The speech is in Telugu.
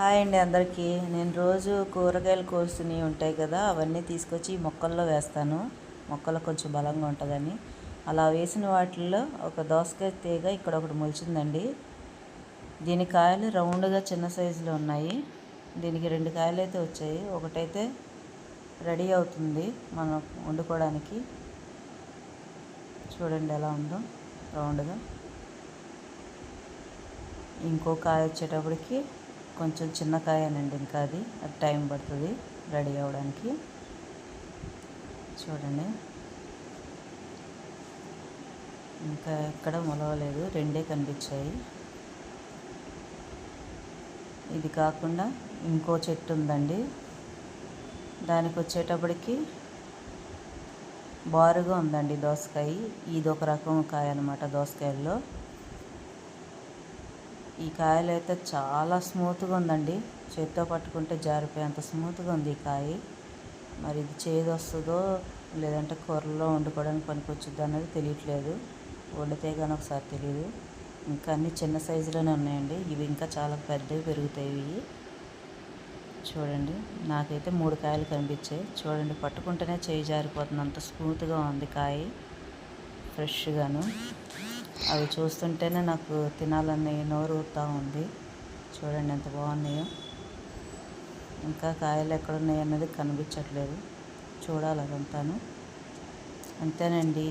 హాయ్ అండి అందరికీ. నేను రోజు కూరగాయలు కోసినవి ఉంటాయి కదా అవన్నీ తీసుకొచ్చి మొక్కల్లో వేస్తాను. మొక్కలు కొంచెం బలంగా ఉంటుందని. అలా వేసిన వాటిల్లో ఒక దోసకాయ తీగ ఇక్కడ ఒకటి మొలిచిందండి. దీని కాయలు రౌండ్గా చిన్న సైజులో ఉన్నాయి. దీనికి రెండు కాయలు అయితే వచ్చాయి. ఒకటైతే రెడీ అవుతుంది మనం వండుకోవడానికి. చూడండి ఎలా ఉందో రౌండ్గా. ఇంకో కాయ వచ్చేటప్పటికి కొంచెం చిన్న కాయనండి ఇంకా అది. అది టైం పడుతుంది రెడీ అవ్వడానికి. చూడండి. ఇంకా ఎక్కడ మొలవలేదు. రెండే కనిపించాయి. ఇది కాకుండా ఇంకో చెట్టు ఉందండి. దానికి వచ్చేటప్పటికి బారుగా ఉందండి దోసకాయ. ఇది ఒక రకం కాయ అనమాట దోసకాయల్లో. ఈ కాయలు అయితే చాలా స్మూత్గా ఉందండి. చేత్తో పట్టుకుంటే జారిపోయేంత స్మూత్గా ఉంది ఈ కాయ. మరి ఇది చేదు వస్తుందో లేదంటే కూరలో వండుకోవడానికి పనికొచ్చుద్దో అనేది తెలియట్లేదు. వండితే కానీ ఒకసారి తెలియదు ఇంకా అన్ని చిన్న సైజులోనే ఉన్నాయండి. ఇవి ఇంకా చాలా పెద్దవి పెరుగుతాయి ఇవి. చూడండి నాకైతే మూడు కాయలు కనిపించాయి. చూడండి పట్టుకుంటేనే చేయి జారిపోతుంది. అంత స్మూత్గా ఉంది కాయ. ఫ్రెష్గాను. అవి చూస్తుంటేనే నాకు తినాలని నోరు ఊరుతూ ఉంది. చూడండి ఎంత బాగున్నాయో. ఇంకా కాయలు ఎక్కడున్నాయి అన్నది కనిపించట్లేదు. చూడాలి అదంతాను. అంతేనండి.